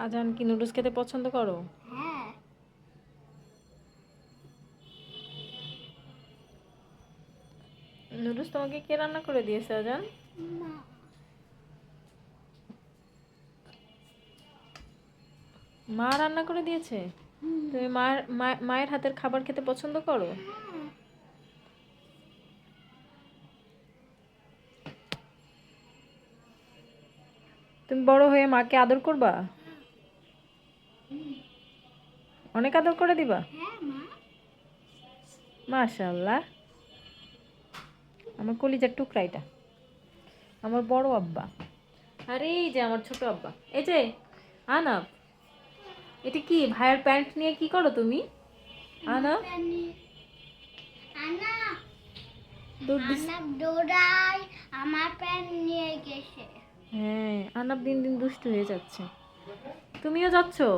আজান কি নুডলস খেতে পছন্দ করো? হ্যাঁ। নুডলস তোমাকে কে রান্না করে দিয়েছে আজান? মা। রান্না করে দিয়েছে? তুমি মায়ের মা- মায়ের হাতের খাবার খেতে পছন্দ করো? তুমি বড় হয়ে মাকে আদর করবা? অনেক আদর করে দিবা? হ্যাঁ মাশাল্লাহ আমার কলিজার টুকরা এটা। আমার বড় আব্বা। আরে এই যে আমার ছোট আব্বা। এই যে আনাব। এটা কি ভাইয়ের প্যান্ট নিয়ে কি করো তুমি? আনা আনা দুধ দিস। আনা দৌড়াই আমার প্যান নিয়ে গেছে। হ্যাঁ আনাব দিন দিন দুষ্টু হয়ে যাচ্ছে। তুমিও যাচ্ছো?